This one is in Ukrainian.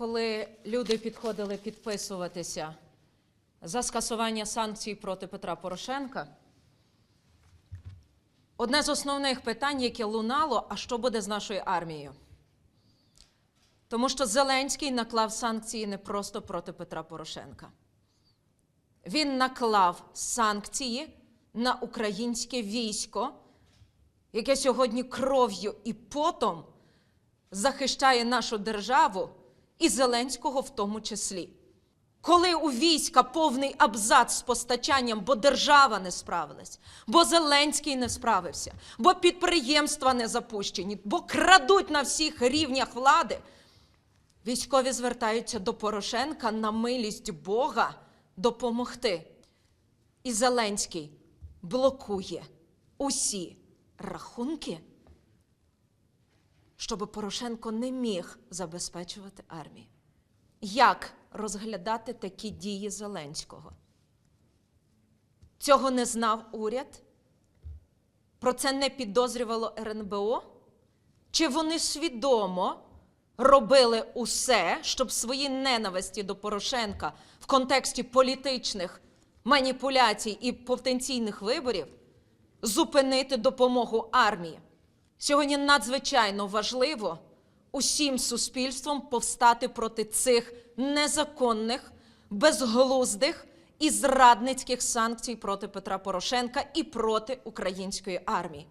коли люди підходили підписуватися за скасування санкцій проти Петра Порошенка, одне з основних питань, яке лунало, а що буде з нашою армією? Тому що Зеленський наклав санкції не просто проти Петра Порошенка. Він наклав санкції на українське військо, яке сьогодні кров'ю і потом захищає нашу державу і Зеленського в тому числі. Коли у війська повний абзац з постачанням, бо держава не справилась, бо Зеленський не справився, бо підприємства не запущені, бо крадуть на всіх рівнях влади, військові звертаються до Порошенка на милість Бога допомогти. І Зеленський блокує усі рахунки щоб Порошенко не міг забезпечувати армію. Як розглядати такі дії Зеленського? Цього не знав уряд? Про це не підозрювало РНБО? Чи вони свідомо робили усе, щоб свої ненависті до Порошенка в контексті політичних маніпуляцій і потенційних виборів зупинити допомогу армії? Сьогодні надзвичайно важливо усім суспільством повстати проти цих незаконних, безглуздих і зрадницьких санкцій проти Петра Порошенка і проти української армії.